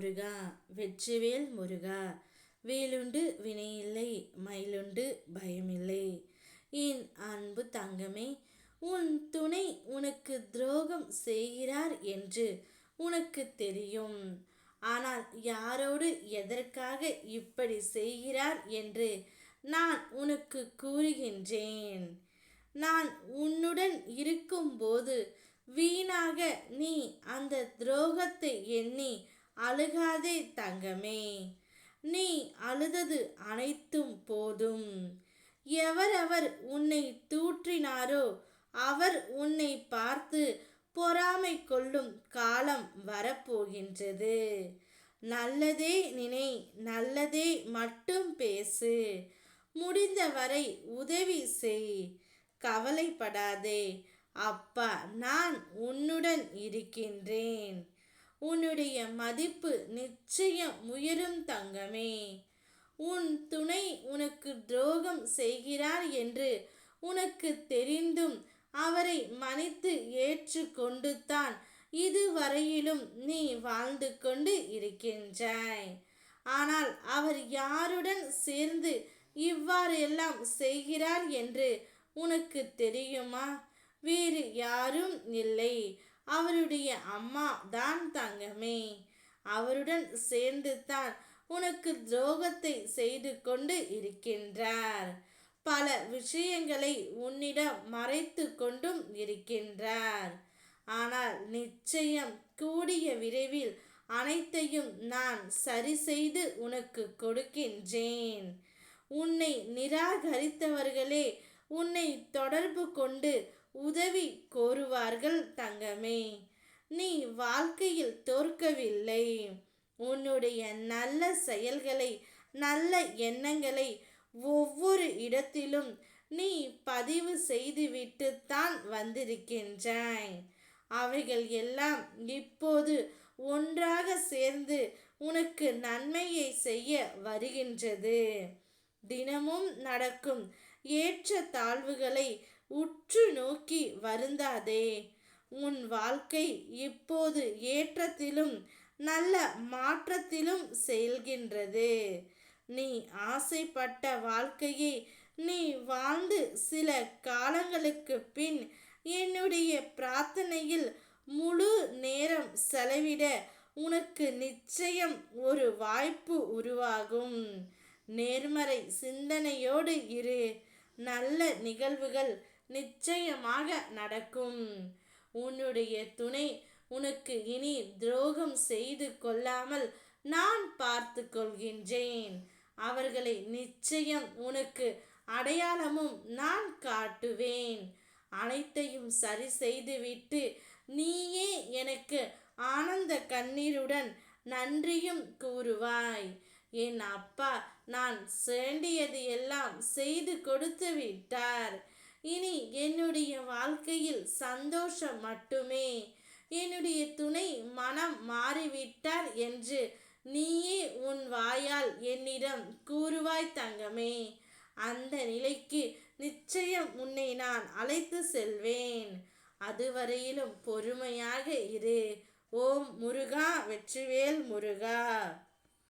முருகா வெற்றிவேல் முருகா. வேலுண்டு வினையில்லை மயிலுண்டு பயமில்லை. என் அன்பு தங்கமே உன் துணை உனக்கு துரோகம் செய்கிறார் என்று உனக்கு தெரியும். ஆனால் யாரோடு எதற்காக இப்படி செய்கிறார் என்று நான் உனக்கு கூறுகின்றேன். நான் உன்னுடன் இருக்கும்போது வீணாக நீ அந்த துரோகத்தை எண்ணி அழுகாதே தங்கமே. நீ அழுதது அனைத்தும் போதும். எவரவர் உன்னை தூற்றினாரோ அவர் உன்னை பார்த்து பொறாமை கொள்ளும் காலம் வரப்போகின்றது. நல்லதே நினை நல்லதே மட்டும் பேசு. முடிந்தவரை உதவி செய். கவலைப்படாதே. அப்பா நான் உன்னுடன் இருக்கின்றேன். உன்னுடைய மதிப்பு நிச்சயம் உயரும் தங்கமே. உன் துணை உனக்கு துரோகம் செய்கிறார் என்று உனக்கு தெரிந்தும் அவரை மன்னித்து ஏற்றுக்கொண்டு தான் இதுவரையிலும் நீ வாழ்ந்து கொண்டு இருக்கின்றாய். ஆனால் அவர் யாருடன் சேர்ந்து இவ்வாறு எல்லாம் செய்கிறார் என்று உனக்கு தெரியுமா? வேறு யாரும் இல்லை. அவருடைய அம்மா தான் தங்கமே. அவருடன் சேர்ந்து தான் உனக்கு துரோகத்தை செய்து கொண்டு இருக்கின்றார். பல விஷயங்களை உன்னிடம் மறைத்து கொண்டும் இருக்கின்றார். ஆனால் நிச்சயம் கூடிய விரைவில் அனைத்தையும் நான் சரி செய்து உனக்கு கொடுக்கின்றேன். உன்னை நிராகரித்தவர்களே உன்னை தொடர்பு கொண்டு உதவி கோருவார்கள் தங்கமே. நீ வாழ்க்கையில் தோற்கவில்லை. உன்னுடைய நல்ல செயல்களை நல்ல எண்ணங்களை ஒவ்வொரு இடத்திலும் நீ பதிவு செய்துவிட்டு தான் வந்திருக்கின்றாய். அவைகள் எல்லாம் இப்போது ஒன்றாக சேர்ந்து உனக்கு நன்மையை செய்ய வருகின்றது. தினமும் நடக்கும் ஏற்ற தாழ்வுகளை உற்று நோக்கி வருந்தாதே. உன் வாழ்க்கை இப்போது ஏற்றத்திலும் நல்ல மாற்றத்திலும் செல்கின்றது. நீ ஆசைப்பட்ட வாழ்க்கையை நீ வாழ்ந்து சில காலங்களுக்கு பின் என்னுடைய பிரார்த்தனையில் முழு நேரம் செலவிட உனக்கு நிச்சயம் ஒரு வாய்ப்பு உருவாகும். நேர்மறை சிந்தனையோடு இரு. நல்ல நிகழ்வுகள் நிச்சயமாக நடக்கும். உன்னுடைய துணை உனக்கு இனி துரோகம் செய்து கொள்ளாமல் நான் பார்த்து கொள்கின்றேன். அவர்களை நிச்சயம் உனக்கு அடையாளமும் நான் காட்டுவேன். அனைத்தையும் சரி செய்துவிட்டு நீயே எனக்கு ஆனந்த கண்ணீருடன் நன்றியும் கூறுவாய். என் அப்பா நான் வேண்டியது எல்லாம் செய்து கொடுத்து விட்டார் இனி என்னுடைய வாழ்க்கையில் சந்தோஷம் மட்டுமே. என்னுடைய துணை மனம் மாறிவிட்டார் என்று நீயே உன் வாயால் என்னிடம் கூறுவாய் தங்கமே. அந்த நிலைக்கு நிச்சயம் உன்னை நான் அழைத்து செல்வேன். அதுவரையிலும் பொறுமையாக இரு. ஓம் முருகா வெற்றிவேல் முருகா.